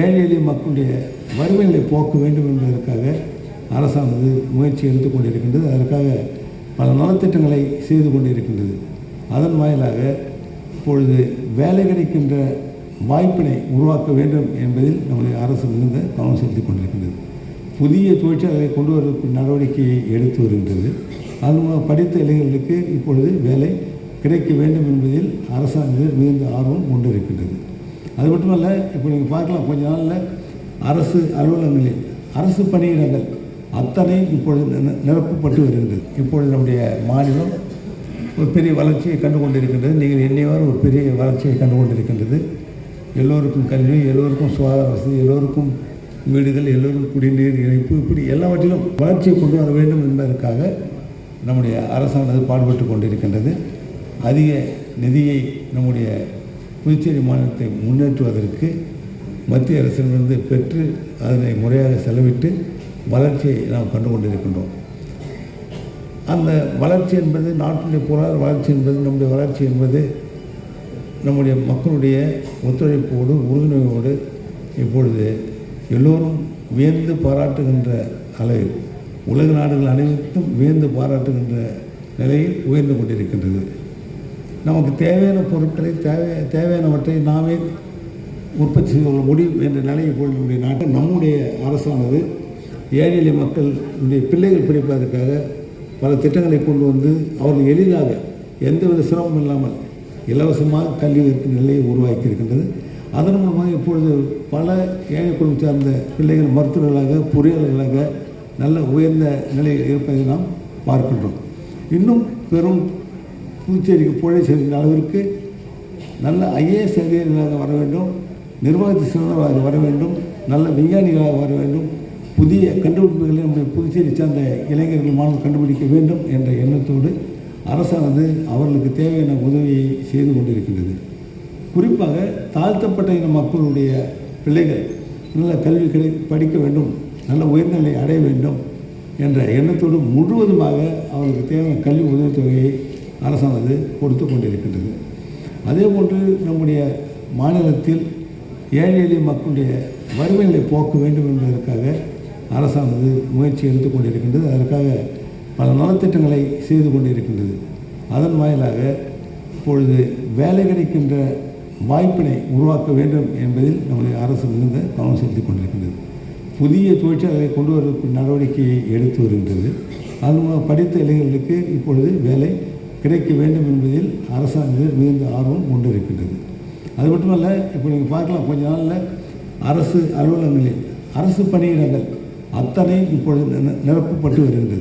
ஏழை எளிய மக்களுடைய வறுமைகளை போக்க வேண்டும் என்பதற்காக அரசானது முயற்சி எடுத்து கொண்டிருக்கின்றது. அதற்காக பல நலத்திட்டங்களை செய்து கொண்டிருக்கின்றது. அதன் வாயிலாக இப்பொழுது வேலை கிடைக்கின்ற வாய்ப்பினை உருவாக்க வேண்டும் என்பதில் நம்முடைய அரசு மிகுந்த கவனம் செலுத்திக் கொண்டிருக்கின்றது. புதிய தொழிற்சாலைகளை கொண்டு வருவதற்கு நடவடிக்கையை எடுத்து வருகின்றது. அது மூலம் படித்த இளைஞர்களுக்கு இப்பொழுது வேலை கிடைக்க வேண்டும் என்பதில் அரசாங்கம் மிகுந்த ஆர்வம் கொண்டிருக்கின்றது. அது மட்டும் இல்லை இப்போ நீங்கள் பார்க்கலாம் கொஞ்ச நாளில் அரசு அலுவலகங்களில் அரசு பணியிடங்கள் அத்தனை இப்பொழுது நிரப்பப்பட்டு வருகின்றது இப்பொழுது நம்முடைய மாநிலம் ஒரு பெரிய வளர்ச்சியை கண்டு கொண்டிருக்கின்றது நீங்கள் எண்ணியவாறு ஒரு பெரிய வளர்ச்சியை கண்டு கொண்டிருக்கின்றது எல்லோருக்கும் கல்வி எல்லோருக்கும் சுகாதார வசதி எல்லோருக்கும் வீடுகள் எல்லோருக்கும் குடிநீர் இணைப்பு இப்படி எல்லாவற்றிலும் வளர்ச்சியை கொண்டு வர வேண்டும் என்பதற்காக நம்முடைய அரசானது பாடுபட்டு கொண்டிருக்கின்றது. அதிக நிதியை நம்முடைய புதுச்சேரி மாநிலத்தை முன்னேற்றுவதற்கு மத்திய அரசிடமிருந்து பெற்று அதனை முறையாக செலவிட்டு வளர்ச்சியை நாம் கண்டு கொண்டிருக்கின்றோம் அந்த வளர்ச்சி என்பது நாட்டினுடைய பொருளாதார வளர்ச்சி என்பது நம்முடைய வளர்ச்சி என்பது நம்முடைய மக்களுடைய ஒத்துழைப்போடு உறுதுணையோடு இப்பொழுது எல்லோரும் வியந்து பாராட்டுகின்ற அளவில் உலக நாடுகள் அனைத்தும் வியந்து பாராட்டுகின்ற நிலையில் உயர்ந்து கொண்டிருக்கின்றது. நமக்கு தேவையான பொருட்களை தேவை தேவையானவற்றை நாமே உற்பத்தி செய்து கொள்ள முடியும் என்ற நிலையை இப்பொழுது நம்முடைய நாட்டில் நம்முடைய அரசானது ஏழை எளிய மக்கள் பிள்ளைகள் படிப்பதற்காக பல திட்டங்களை கொண்டு வந்து அவர்கள் எளிதாக எந்தவித சிரமம் இல்லாமல் இலவசமாக கல்வி இருக்கும் நிலையை உருவாக்கி இருக்கின்றது அதன் மூலமாக இப்பொழுது பல ஏழை குடும்பம் சார்ந்த பிள்ளைகள் மருத்துவர்களாக பொறியாளர்களாக நல்ல உயர்ந்த நிலையில் இருப்பதை நாம் பார்க்கின்றோம். இன்னும் பெரும் புதுச்சேரிக்கு புழை செல்கின்ற அளவிற்கு நல்ல ஐஏஎஸ் அதிகாரிகளாக வர வேண்டும். நிர்வாகத்தை சிறந்தவராக வர வேண்டும். நல்ல விஞ்ஞானிகளாக வர வேண்டும். புதிய கண்டுபிடிப்புகளை நம்முடைய புதுச்சேரி சார்ந்த இளைஞர்கள் மாணவர்கள் கண்டுபிடிக்க வேண்டும் என்ற எண்ணத்தோடு அரசானது அவர்களுக்கு தேவையான உதவியை செய்து கொண்டிருக்கின்றது. குறிப்பாக தாழ்த்தப்பட்ட இன மக்களுடைய பிள்ளைகள் நல்ல கல்வி கிடை படிக்க வேண்டும். நல்ல உயர்நிலை அடைய வேண்டும் என்ற எண்ணத்தோடு முழுவதுமாக அவர்களுக்கு தேவையான கல்வி உதவித்தொகையை அரசானது கொடுத்து கொண்டிருக்கின்றது. அதே போன்று நம்முடைய மாநிலத்தில் ஏழை எளிய மக்களுடைய வறுமைகளை போக்க வேண்டும் என்பதற்காக அரசானது முயற்சி எடுத்து கொண்டிருக்கின்றது. அதற்காக பல நலத்திட்டங்களை செய்து கொண்டிருக்கின்றது. அதன் வாயிலாக இப்பொழுது வேலை கிடைக்கின்ற வாய்ப்பினை உருவாக்க வேண்டும் என்பதில் நம்முடைய அரசு மிகுந்த கவனம் செலுத்திக் கொண்டிருக்கின்றது. புதிய தொழிற்சாலைகளை கொண்டு வருவதற்கு நடவடிக்கையை எடுத்து வருகின்றது. அது மூலம் படித்த இளைஞர்களுக்கு இப்பொழுது வேலை கிடைக்க வேண்டும் என்பதில் அரசாங்கத்தில் மிகுந்த ஆர்வம் கொண்டிருக்கின்றது. அது மட்டுமல்ல இப்போ நீங்கள் பார்க்கலாம் கொஞ்ச நாளில் அரசு அலுவலகங்களில் அரசு பணியிடங்கள் அத்தனை இப்பொழுது நிரப்பப்பட்டு வருகின்றது.